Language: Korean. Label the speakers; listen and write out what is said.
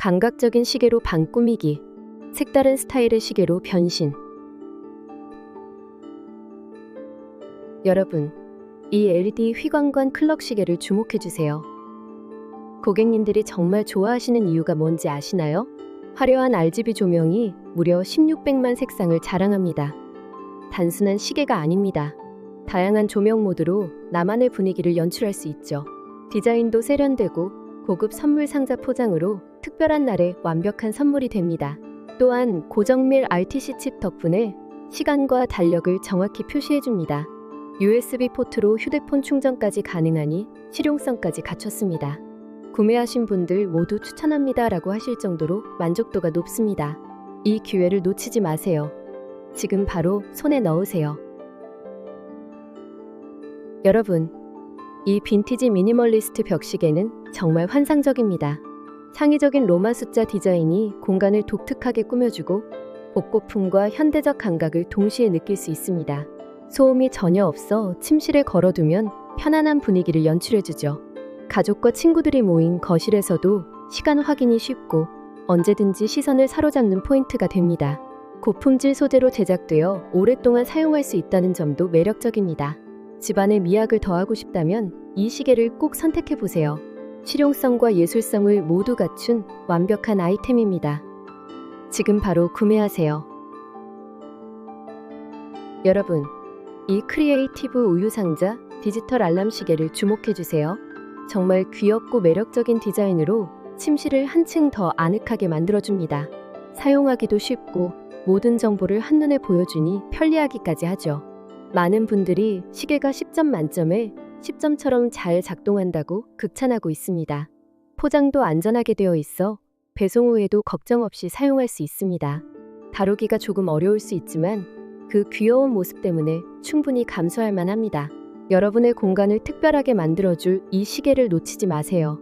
Speaker 1: 감각적인 시계로 방 꾸미기, 색다른 스타일의 시계로 변신. 여러분, 이 LED 휘광관 클럭 시계를 주목해 주세요. 고객님들이 정말 좋아하시는 이유가 뭔지 아시나요? 화려한 RGB 조명이 무려 1600만 색상을 자랑합니다. 단순한 시계가 아닙니다. 다양한 조명 모드로 나만의 분위기를 연출할 수 있죠. 디자인도 세련되고 고급 선물 상자 포장으로 특별한 날에 완벽한 선물이 됩니다. 또한 고정밀 RTC 칩 덕분에 시간과 달력을 정확히 표시해 줍니다. USB 포트로 휴대폰 충전까지 가능하니 실용성까지 갖췄습니다. 구매하신 분들 모두 추천합니다 라고 하실 정도로 만족도가 높습니다. 이 기회를 놓치지 마세요. 지금 바로 손에 넣으세요. 여러분, 이 빈티지 미니멀리스트 벽시계는 정말 환상적입니다. 창의적인 로마 숫자 디자인이 공간을 독특하게 꾸며주고 복고풍과 현대적 감각을 동시에 느낄 수 있습니다. 소음이 전혀 없어 침실에 걸어두면 편안한 분위기를 연출해주죠. 가족과 친구들이 모인 거실에서도 시간 확인이 쉽고 언제든지 시선을 사로잡는 포인트가 됩니다. 고품질 소재로 제작되어 오랫동안 사용할 수 있다는 점도 매력적입니다. 집안에 미학을 더하고 싶다면 이 시계를 꼭 선택해 보세요. 실용성과 예술성을 모두 갖춘 완벽한 아이템입니다. 지금 바로 구매하세요. 여러분, 이 크리에이티브 우유 상자 디지털 알람 시계를 주목해 주세요. 정말 귀엽고 매력적인 디자인으로 침실을 한층 더 아늑하게 만들어줍니다. 사용하기도 쉽고 모든 정보를 한눈에 보여주니 편리하기까지 하죠. 많은 분들이 시계가 10점 만점에 10점처럼 잘 작동한다고 극찬하고 있습니다. 포장도 안전하게 되어 있어 배송 후에도 걱정 없이 사용할 수 있습니다. 다루기가 조금 어려울 수 있지만 그 귀여운 모습 때문에 충분히 감수할 만합니다. 여러분의 공간을 특별하게 만들어줄 이 시계를 놓치지 마세요.